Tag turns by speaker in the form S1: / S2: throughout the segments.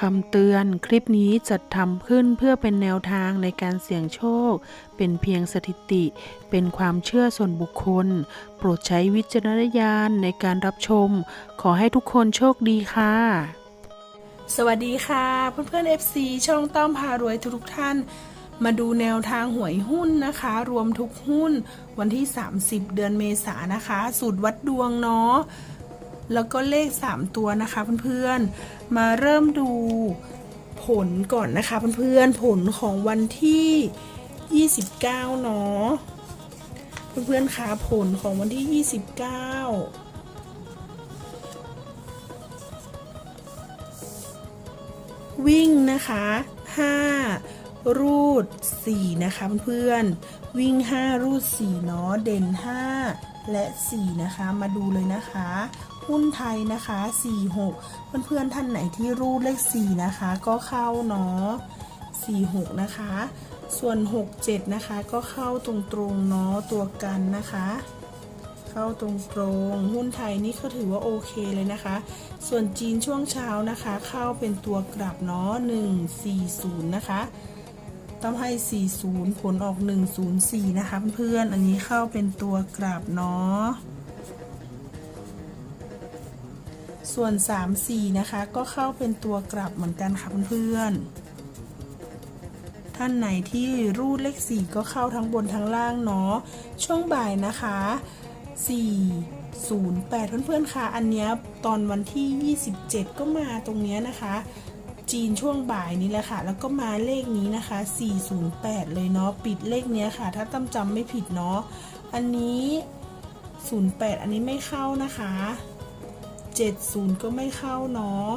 S1: คำเตือนคลิปนี้จัดทำขึ้นเพื่อเป็นแนวทางในการเสี่ยงโชค เป็นเพียงสถิติ เป็นความเชื่อส่วนบุคคล โปรดใช้วิจารณญาณในการรับชม ขอให้ทุกคนโชคดีค่ะ
S2: สวัสดีค่ะ เพื่อนๆ FC ช่องต้อมพารวยทุกท่าน มาดูแนวทางหวยหุ้นนะคะ รวมทุกหุ้นวันที่ 30 เดือนเมษานะคะ สูตรวัดดวงเนาะ แล้วก็เลข 3 ตัวนะคะเพื่อนๆ มาเริ่มดูผลก่อนนะคะเพื่อนๆ ผลของวันที่ 29 เนาะเพื่อนๆคะผลของวันที่ 29วิ่งนะคะ 5 รูด 4 นะคะเพื่อนๆวิ่ง 5 รูด 4 เนาะเด่น 5 และ 4 นะคะมาดูเลยนะคะ หุ้นไทยนะคะ 4 6 เพื่อนๆท่านไหนที่รูดเลข 4 นะคะ ก็เข้าเนาะ 4 6 นะคะ ส่วน 6 7 นะคะ ก็เข้าตรงๆเนาะตัวกันนะคะ เข้าตรงๆหุ้นไทยนี่ก็ถือว่าโอเคเลยนะคะ ส่วนจีนช่วงเช้านะคะ เข้าเป็นตัวกลับเนาะ 140 นะคะต้องให้ 40 ผลออก 104 นะคะเพื่อนๆ อันนี้เข้าเป็นตัวกลับเนาะ ส่วน 34 นะคะ ก็เข้าเป็นตัวกลับเหมือนกันค่ะเพื่อนๆ ท่านไหนที่รูดเลข 4 ก็เข้าทั้งบนทั้งล่างเนาะ ช่วงบ่ายนะคะ 408 เพื่อนๆค่ะ อันนี้ตอนวันที่ 27 ก็มาตรงเนี้ยนะคะ จีนช่วงบ่ายนี้แหละค่ะ แล้วก็มาเลขนี้นะคะ 408 เลยเนาะ ปิดเลขเนี้ยค่ะ ถ้าตั้มจำไม่ผิดเนาะ อันนี้ 08 อันนี้ไม่เข้านะคะ 70 ก็ไม่เข้าเนาะ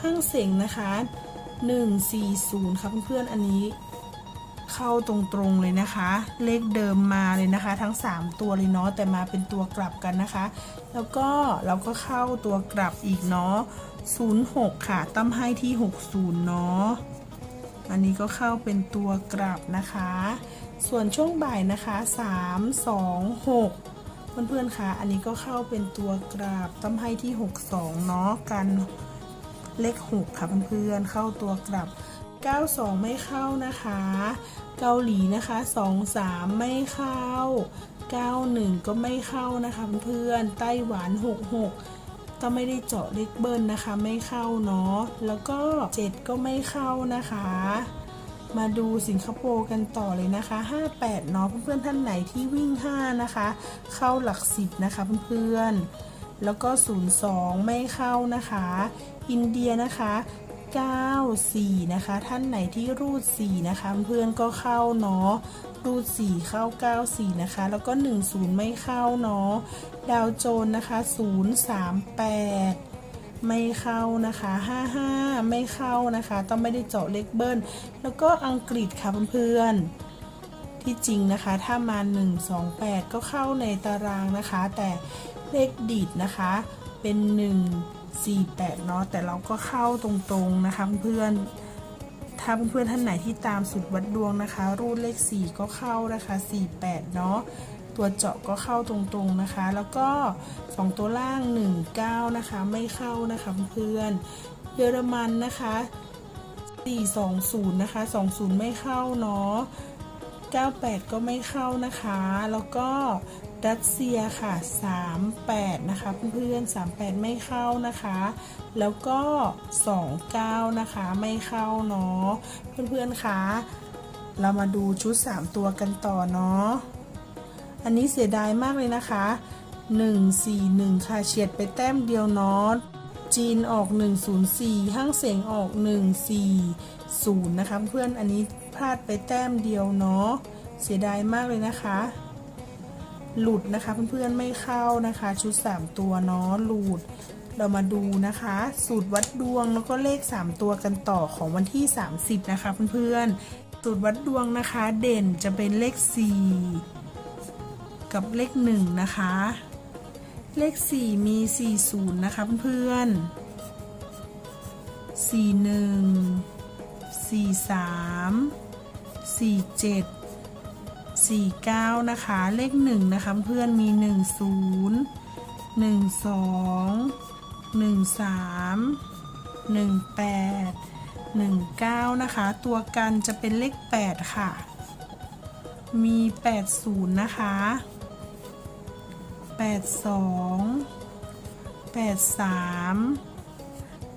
S2: ห้างเสงนะคะ 140 ค่ะเพื่อนๆอันนี้เข้าตรงๆเลยนะคะ เลขเดิมมาเลยนะคะ ทั้ง 3 ตัวเลยเนาะแต่มาเป็นตัวกลับกันนะคะ แล้วก็เราก็เข้าตัวกลับอีกเนาะ06 ค่ะตั้มให้ที่ 60 เนาะอันนี้ก็เข้าเป็นตัวกลับนะคะ ส่วนช่วงบ่ายนะคะ 3 2 6 เพื่อนๆคะอันนี้ก็เข้าเป็นตัวกราบตั้มให้ที่ 62 เนาะกันเลข6ค่ะเพื่อนๆเข้าตัวกลับ92 ไม่เข้านะคะ เกาหลีนะคะ23 ไม่เข้า 91 ก็ไม่เข้านะคะเพื่อนๆไต้หวัน 66ก็ไม่ได้เจาะเลขเบิ้ลนะคะ ไม่เข้าเนาะแล้วก็ 7 ก็ไม่เข้านะคะ มาดูสิงคโปร์กันต่อเลยนะคะ 58 เนาะเพื่อนๆท่านไหนที่วิ่ง 5 นะคะ เข้าหลัก 10 นะคะเพื่อนๆ แล้วก็ 02 ไม่เข้านะคะ อินเดียนะคะ 94 นะคะ ท่านไหนที่รูด 4 นะคะ เพื่อนๆก็เข้าเนาะรูด 4 เข้า 94 นะคะ แล้วก็ 10 ไม่เข้าเนาะ ดาวโจนนะคะ 038 ไม่เข้านะคะ 55 ไม่เข้านะคะ ต้องไม่ได้เจาะเลขเบิ้ล แล้วก็อังกฤษค่ะเพื่อนๆ ที่จริงนะคะ ถ้ามา 128 ก็เข้าในตารางนะคะ แต่เลขดีดนะคะเป็น 148 เนาะ แต่เราก็เข้าตรงๆนะคะเพื่อนๆ ถ้าเพื่อนๆท่านไหนที่ตามสุดวัดดวงนะคะ รูดเลข 4 ก็เข้านะคะ 48 เนาะ ตัวเจาะก็เข้าตรงๆนะคะ แล้วก็ 2 ตัวล่าง 19 นะคะ ไม่เข้านะคะเพื่อนเยอรมันนะคะ420 นะคะ 20 ไม่เข้าเนาะ98 ก็ไม่เข้านะคะ แล้วก็รัสเซียค่ะ 38 นะคะเพื่อนๆ38 ไม่เข้านะคะ แล้วก็ 29 นะคะไม่เข้าเนาะเพื่อนๆคะเรามาดูชุด 3 ตัวกันต่อเนาะ อันนี้เสียดายมากเลยนะคะ 141 ค่ะเฉียดไปแต้มเดียวเนาะจีนออก 104 ห้างเสียงออก 140 นะคะเพื่อนอันนี้พลาดไปแต้มเดียวเนาะเสียดายมากเลยนะคะ หลุดนะคะเพื่อนๆไม่เข้านะคะ ชุด 3 ตัวเนาะหลุดเรามาดูนะคะ สูตรวัดดวงแล้วก็เลข 3 ตัวกันต่อของวันที่ 30 นะคะเพื่อนๆสูตรวัดดวงนะคะ เด่นจะเป็นเลข 4 กับเลข1นะคะ เลข4มี40นะคะเพื่อนๆ41 43 47 49นะคะ เลข1นะคะเพื่อนมี10 12 13 18 19นะคะ ตัวกันจะเป็นเลข8ค่ะ มี80นะคะ 82 83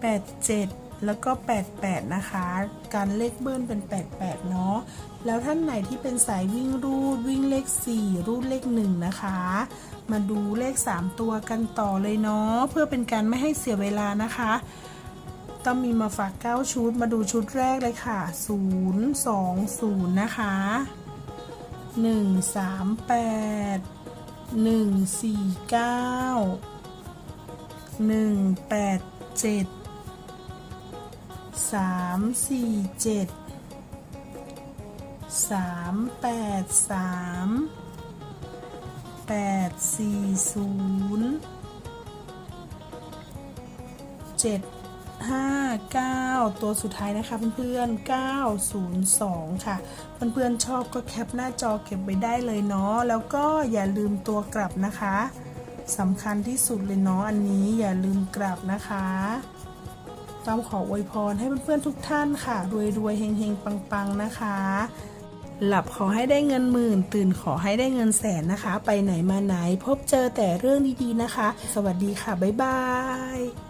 S2: 87แล้วก็ 88 นะคะ การเลขเบิ้ลเป็น 88 เนาะ แล้วท่านไหนที่เป็นสายวิ่งรูดวิ่งเลข 4 รูดเลข 1 นะคะ มาดูเลข 3 ตัวกันต่อเลยเนาะ เพื่อเป็นการไม่ให้เสียเวลานะคะ ต้องมีมาฝาก 9 ชุด มาดูชุดแรกเลยค่ะ 0 2 0 นะคะ 1 3 8 1 4 9 1 8 7 3 4 7 3 8 3 8 4 0 7 5 9 ตัวสุดท้ายนะคะเพื่อนๆ902 ค่ะ เพื่อนๆชอบก็แคปหน้าจอเก็บไว้ได้เลยเนาะแล้วก็อย่าลืมตัวกลับนะคะสำคัญที่สุดเลยเนาะอันนี้อย่าลืมกลับนะคะต้องขออวยพรให้เพื่อนๆทุกท่านค่ะรวยๆเฮงๆปังๆนะคะ หลับขอให้ได้เงินหมื่น ตื่นขอให้ได้เงินแสนนะคะ ไปไหนมาไหนพบเจอแต่เรื่องดีๆนะคะ สวัสดีค่ะ บ๊ายบาย